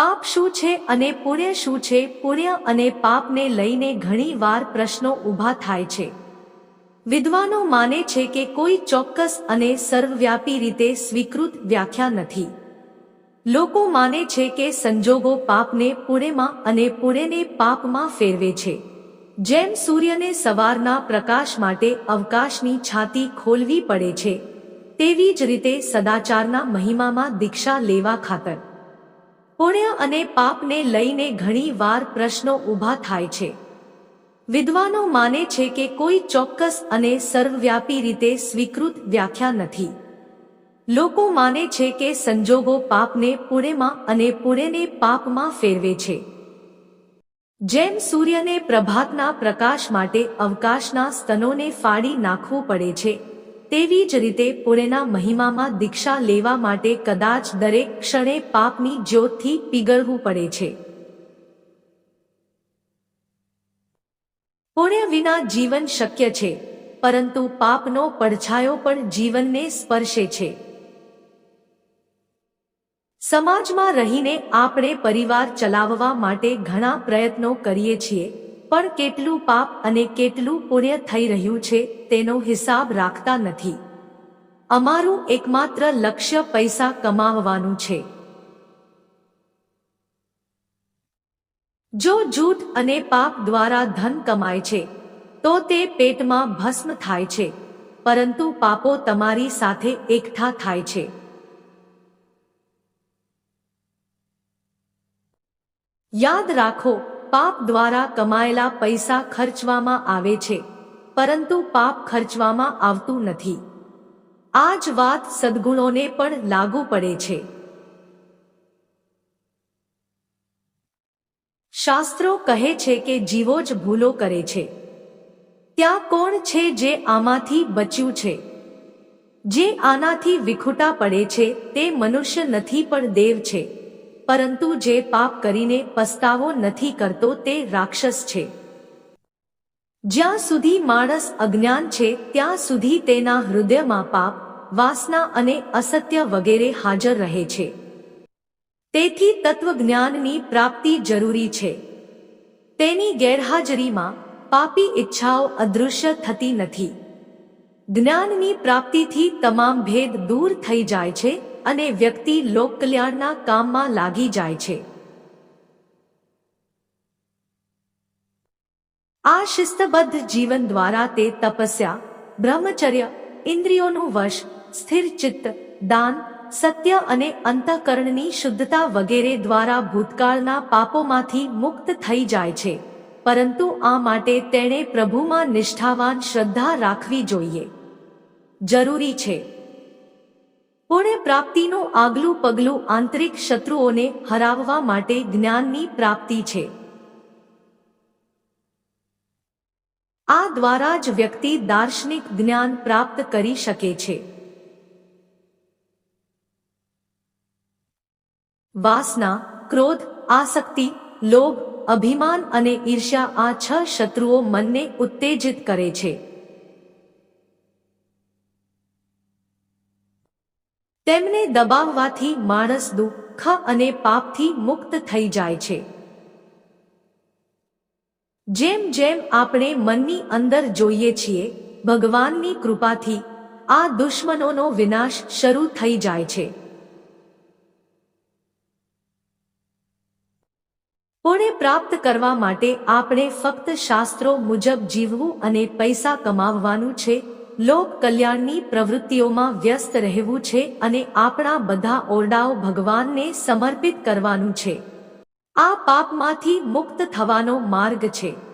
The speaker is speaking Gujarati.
પાપ શું છે અને પુણ્ય શું છે? પુણ્ય અને પાપને લઈને ઘણી વાર પ્રશ્નો ઊભા થાય છે. વિદ્વાનો માને છે કે કોઈ ચોક્કસ અને સર્વવ્યાપી રીતે સ્વીકૃત વ્યાખ્યા નથી. લોકો માને છે કે સંજોગો પાપને પુણ્યમાં અને પુણ્યને પાપમાં ફેરવે છે. જેમ સૂર્યને સવારના પ્રકાશ માટે અવકાશની છાતી ખોલવી પડે છે, તેવી જ રીતે સદાચારના મહિમામાં દીક્ષા લેવા ખાતર. પુણ્ય અને પાપને લઈને ઘણી વાર પ્રશ્નો ઊભા થાય છે. વિદ્વાનો માને છે કે કોઈ ચોક્કસ અને સર્વવ્યાપી રીતે સ્વીકૃત વ્યાખ્યા નથી. લોકો માને છે કે સંજોગો પાપને પુણ્યમાં અને પુણ્યને પાપમાં ફેરવે છે. જેમ સૂર્યને પ્રભાતના પ્રકાશ માટે અવકાશના સ્તનોને ફાડી નાખવું પડે છે તેવી જ રીતે પુણ્યના મહિમામાં દીક્ષા લેવા માટે કદાચ દરેક ક્ષણે પાપની જ્યોતથી પીગળવું પડે છે. પુણ્ય વિના જીવન શક્ય છે, પરંતુ પાપનો પડછાયો પણ જીવનને સ્પર્શે છે. સમાજમાં રહીને આપણે પરિવાર ચલાવવા માટે ઘણા પ્રયત્નો કરીએ છીએ. પણ કેટલું પાપ અને કેટલું પુણ્ય થઈ રહ્યું છે તેનો હિસાબ રાખતા નથી. અમારું એકમાત્ર લક્ષ્ય પૈસા કમાવવાનું છે. જો જૂઠ અને પાપ દ્વારા ધન કમાય છે, તો તે પેટમાં ભસ્મ થાય છે, પરંતુ પાપો તમારી સાથે એકઠા થાય છે. યાદ રાખો પાપ દ્વારા કમાયેલા પૈસા ખર્ચવામાં આવે છે, પરંતુ પાપ ખર્ચવામાં આવતું નથી. આ જ વાત સદગુણોને પણ લાગુ પડે છે. શાસ્ત્રો કહે છે કે જીવો જ ભૂલો કરે છે. ત્યાં કોણ છે જે આમાંથી બચ્યું છે? જે આનાથી વિખૂટા પડે છે, તે મનુષ્ય નથી પણ દેવ છે. પરંતુ જે પાપ કરીને પસ્તાવો નથી કરતો તે રાક્ષસ છે. જ્યાં સુધી માણસ અજ્ઞાન છે, ત્યાં સુધી તેના હૃદયમાં પાપ, વાસના અને અસત્ય વગેરે હાજર રહે છે. તેથી તત્વજ્ઞાનની પ્રાપ્તિ જરૂરી છે. તેની ગેરહાજરીમાં પાપી ઈચ્છાઓ અદૃશ્ય થતી નથી. જ્ઞાનની પ્રાપ્તિથી તમામ ભેદ દૂર થઈ જાય છે અને વ્યક્તિ લોકકલ્યાણના કામમાં લાગી જાય છે. આ શિસ્તબદ્ધ જીવન દ્વારા તે તપસ્યા, બ્રહ્મચર્ય, ઇન્દ્રિયોનું વશ, સ્થિર ચિત્ત, દાન, સત્ય અને અંતઃકરણની શુદ્ધતા વગેરે દ્વારા ભૂતકાળના પાપોમાંથી મુક્ત થઈ જાય છે. પરંતુ આ માટે તેણે પ્રભુમાં નિષ્ઠાવાન શ્રદ્ધા રાખવી જોઈએ. જરૂરી છે. પુણ્ય પ્રાપ્તિનું આગલું પગલું આંતરિક શત્રુઓને હરાવવા માટે જ્ઞાનની પ્રાપ્તિ છે? આ દ્વારા જ વ્યક્તિ દાર્શનિક જ્ઞાન પ્રાપ્ત કરી શકે છે. વાસના, ક્રોધ, આસક્તિ, લોભ, અભિમાન અને ઈર્ષ્યા આ છ શત્રુઓ મનને ઉત્તેજિત કરે છે. તેમને દબાવવાથી માણસ દુઃખ અને પાપથી મુક્ત થઈ જાય છે. જેમ જેમ આપણે મનની અંદર જોઈએ છીએ, ભગવાનની કૃપાથી આ દુશ્મનોનો વિનાશ શરૂ થઈ જાય છે. પુણ્ય પ્રાપ્ત કરવા માટે આપણે ફક્ત શાસ્ત્રો મુજબ જીવવું અને પૈસા કમાવવાનું છે લોક કલ્યાણની પ્રવૃત્તિઓમાં વ્યસ્ત રહેવું છે અને આપણા બધા ઓરડાઓ ભગવાનને સમર્પિત કરવાનું છે. આ પાપમાંથી મુક્ત થવાનો માર્ગ છે.